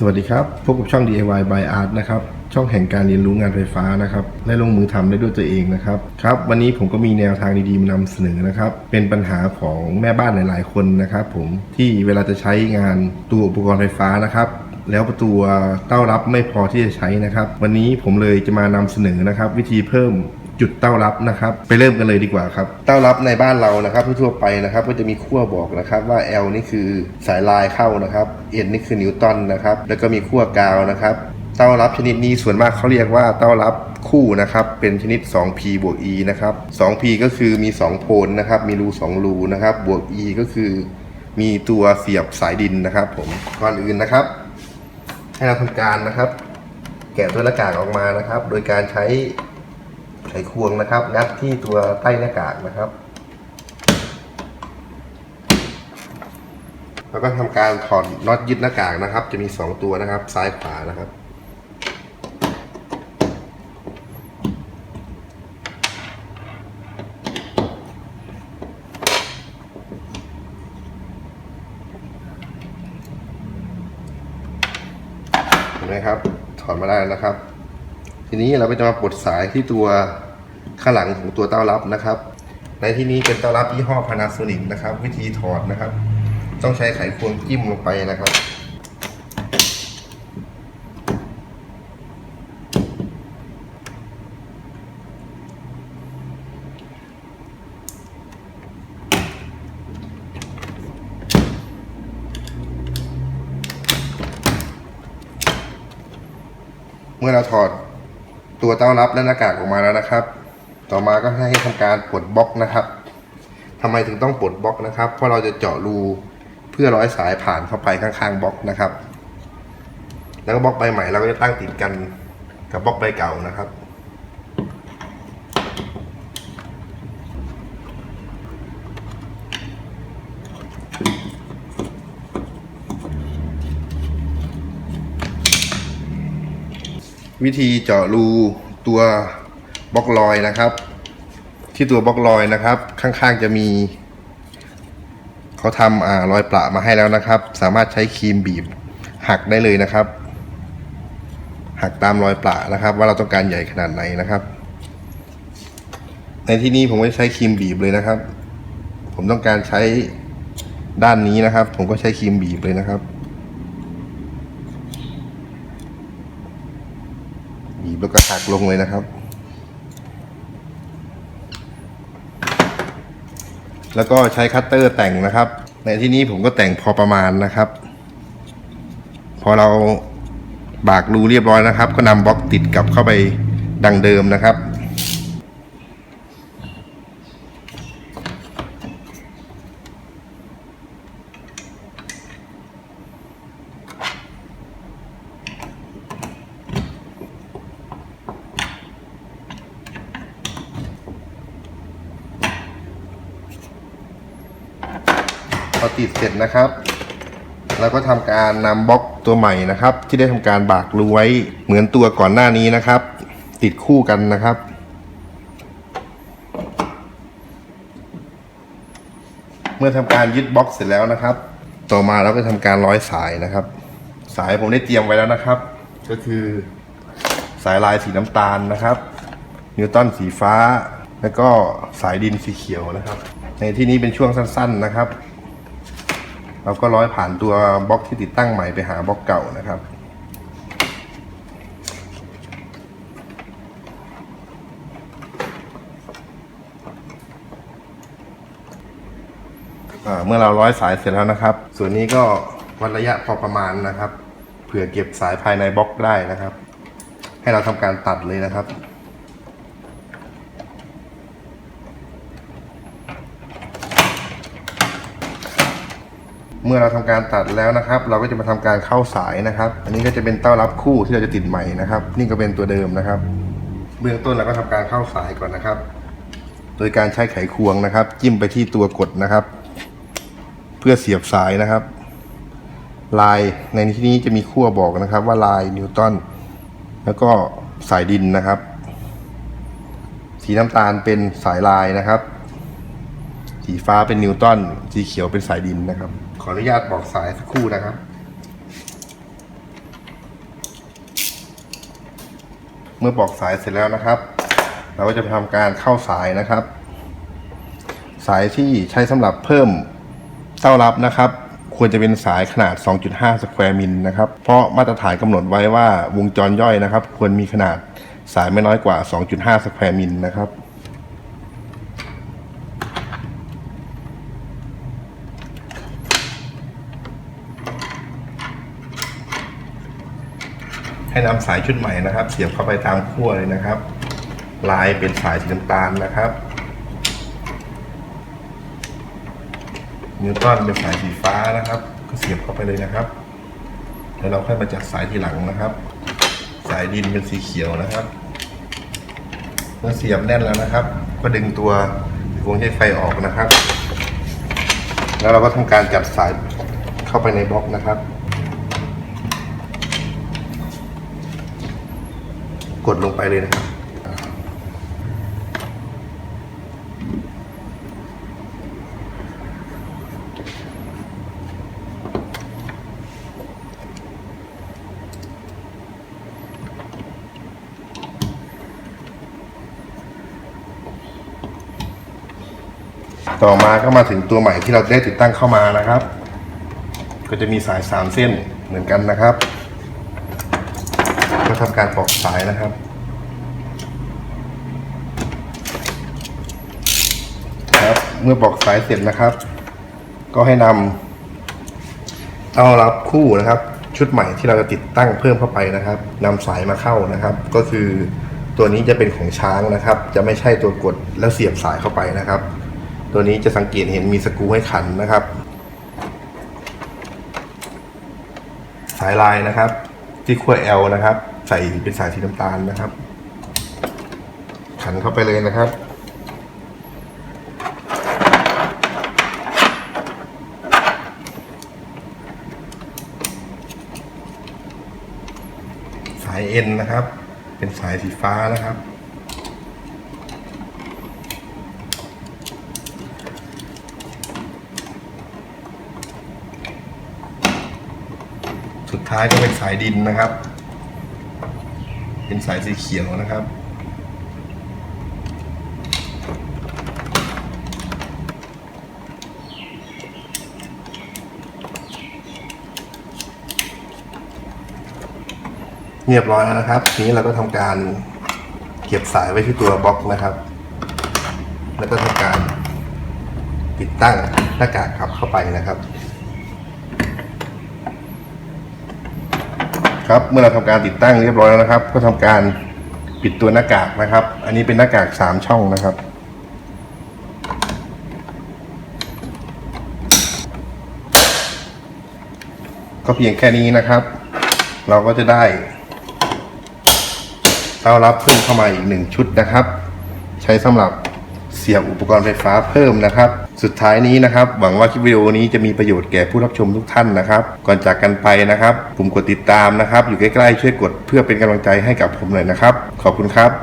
สวัสดีครับ พบกับช่อง DIY by Art นะครับ ช่องแห่งการเรียนรู้งานไฟฟ้านะครับ และลงมือทำได้ด้วยตัวเองนะครับ ครับ วันนี้ผมก็มีแนวทางดีๆมานำเสนอนะครับ เป็นปัญหาของแม่บ้านหลายๆคนนะครับผมที่เวลาจะใช้งานตัวอุปกรณ์ไฟฟ้านะครับแล้วประตูเต้ารับไม่พอที่จะใช้นะครับ วันนี้ผมเลยจะมานำเสนอนะครับ วิธีเพิ่ม จุดเต้ารับนะครับ ไปเริ่มกันเลยดีกว่าครับ เต้ารับในบ้านเรานะครับทั่วไปนะครับ ก็จะมีขั้วบอกนะครับว่า L นี่คือสายลายเข้านะครับ N นี่คือนิวตันนะครับ แล้วก็มีขั้วกาวนะครับ เต้ารับชนิดนี้ส่วนมากเขาเรียกว่าเต้ารับคู่นะครับ เป็นชนิด 2P บวก E นะครับ 2P ก็คือมี 2 โพลนะครับ มีรู 2 รูนะครับ บวก E ก็คือ มีตัวเสียบสายดินนะครับ ผมก่อนอื่นนะครับ ให้เราทำการนะครับ แกะตัวหน้ากากออกมานะครับ โดยการใช้ ไขควงนะครับ งัดที่ตัวใต้หน้ากากนะครับ แล้วก็ทำการถอดน็อตยึดหน้ากากนะครับ จะมี 2 ตัวนะครับ ซ้ายขวานะครับเห็นไหมครับ ถอดมาได้แล้วนะครับ ทีนี้เราก็จะมาปลดสายที่ตัวข้างหลังของตัวเต้ารับนะครับ ในที่นี้เป็นเต้ารับยี่ห้อ Panasonic นะครับ วิธีถอดนะครับ ต้องใช้ไขควงจิ้มลงไปนะครับเมื่อเราถอด ตัวเต้ารับและหน้ากากออกมาแล้วนะครับ ต่อมาก็ให้ทำการปลดบล็อกนะครับทำไมถึงต้องปลดบล็อกนะครับ เพราะเราจะเจาะรูเพื่อร้อยสายผ่านเข้าไปข้างๆบล็อกนะครับ แล้วก็บล็อกใบใหม่เราก็จะตั้งติดกันกับบล็อกใบเก่านะครับ วิธีเจาะรูตัวบล็อกลอยนะครับ ที่ตัวบล็อกลอยนะครับ ข้างๆจะมีเขาทำอ่ารอยประมาให้แล้วนะครับ สามารถใช้ครีมบีบหักได้เลยนะครับ หักตามรอยประนะครับ ว่าเราต้องการใหญ่ขนาดไหนนะครับ ในที่นี้ผมไม่ใช้ครีมบีบเลยนะครับ ผมต้องการใช้ด้านนี้นะครับ ผมก็ใช้ครีมบีบเลยนะครับ บีบแล้วก็หักลงเลยนะครับ แล้วก็ใช้คัตเตอร์แต่งนะครับ ในที่นี้ผมก็แต่งพอประมาณนะครับ พอเราบากรูเรียบร้อยนะครับ ก็นำบล็อกติดกลับเข้าไปดังเดิมนะครับ พอติดเสร็จนะครับแล้วก็ทำการนำบล็อกตัวใหม่นะครับ ที่ได้ทำการบากรูไว้เหมือนตัวก่อนหน้านี้นะครับ ติดคู่กันนะครับ เมื่อทำการยึดบล็อกเสร็จแล้วนะครับ ต่อมาเราก็ทำการร้อยสายนะครับ สายผมได้เตรียมไว้แล้วนะครับ ก็คือสายลายสีน้ำตาลนะครับ นิวตันสีฟ้า แล้วก็สายดินสีเขียวนะครับ ในที่นี้เป็นช่วงสั้น ๆนะครับ เราก็ร้อยผ่านตัวบล็อกที่ติดตั้งใหม่ไปหาบล็อกเก่านะครับเมื่อเราร้อยสายเสร็จแล้วนะครับ ส่วนนี้ก็วัดระยะพอประมาณนะครับ เผื่อเก็บสายภายในบล็อกได้นะครับ ให้เราทำการตัดเลยนะครับ เมื่อเราทำการตัดแล้วนะครับ เราก็จะมาทำการเข้าสายนะครับ อันนี้ก็จะเป็นเต้ารับคู่ที่เราจะติดใหม่นะครับ นี่ก็เป็นตัวเดิมนะครับ เบื้องต้นเราก็ทำการเข้าสายก่อนนะครับ โดยการใช้ไขควงนะครับ จิ้มไปที่ตัวกดนะครับ เพื่อเสียบสายนะครับ ลายในที่นี้จะมีขั้วบอกนะครับ ว่าลายนิวตันแล้วก็สายดินนะครับ สีน้ำตาลเป็นสายลายนะครับ สีฟ้าเป็นนิวตันสีเขียวเป็นสายดินนะครับ ขออนุญาตบอกสายสักครู่นะครับเมื่อบอกสายเสร็จแล้วนะครับ เราก็จะทำการเข้าสายนะครับ สายที่ใช้สำหรับเพิ่มเต้ารับนะครับ ควรจะเป็นสายขนาด 2.5 สแควร์มิลนะครับ เพราะมาตรฐานกำหนดไว้ว่าวงจรย่อยนะครับ ควรมีขนาดสายไม่น้อยกว่า 2.5 สแควร์มิลนะครับ ให้นำสายชุดใหม่นะครับ เสียบเข้าไปตามขั้วเลยนะครับ ลายเป็นสายสีน้ำตาลนะครับนิวตันเป็นสายสีฟ้านะครับ ก็เสียบเข้าไปเลยนะครับแล้วเราค่อยมาจัดสายทีหลังนะครับ สายดินเป็นสีเขียวนะครับเมื่อเสียบแน่นแล้วนะครับ ก็ดึงตัววงใช้ไฟออกนะครับ แล้วเราก็ทำการจัดสายเข้าไปในบล็อกนะครับ กดลงไปเลยนะครับต่อมาก็มาถึงตัวใหม่ที่เราได้ติดตั้งเข้ามานะครับ ก็จะมีสายสามเส้นเหมือนกันนะครับ ทำการปอกสายนะครับ ครับ เมื่อปอกสายเสร็จนะครับ ก็ให้นำเอารับคู่นะครับ ชุดใหม่ที่เราจะติดตั้งเพิ่มเข้าไปนะครับนำสายมาเข้านะครับ ก็คือตัวนี้จะเป็นของช้างนะครับ จะไม่ใช่ตัวกดแล้วเสียบสายเข้าไปนะครับ ตัวนี้จะสังเกตเห็นมีสกรูให้ขันนะครับ สายลายนะครับ ที่ขั้ว L นะครับ ใส่เป็นสายสีน้ำตาลนะครับ ขันเข้าไปเลยนะครับ สาย N นะครับ เป็นสายสีฟ้านะครับสุดท้ายก็เป็นสายดินนะครับ เป็นสายสีเขียวนะครับ เรียบร้อยแล้วนะครับ ทีนี้เราก็ทำการเก็บสายไว้ที่ตัวบล็อกนะครับ แล้วก็ทำการติดตั้งหน้ากากขับเข้าไปนะครับ ครับเมื่อเราทำการติดตั้งเรียบร้อยแล้วนะครับ ก็ทำการปิดตัวหน้ากากนะครับ อันนี้เป็นหน้ากากสามช่องนะครับ ก็เพียงแค่นี้นะครับ เราก็จะได้เต้ารับเพิ่มเข้ามาอีกหนึ่งชุดนะครับ ใช้สำหรับ เสียบอุปกรณ์ไฟฟ้าเพิ่มนะครับ สุดท้ายนี้นะครับ หวังว่าคลิปวิดีโอนี้จะมีประโยชน์แก่ผู้รับชมทุกท่านนะครับ ก่อนจากกันไปนะครับปุ่มกดติดตามนะครับ อยู่ใกล้ๆช่วยกดเพื่อเป็นกำลังใจให้กับผมหน่อยนะครับ ขอบคุณครับ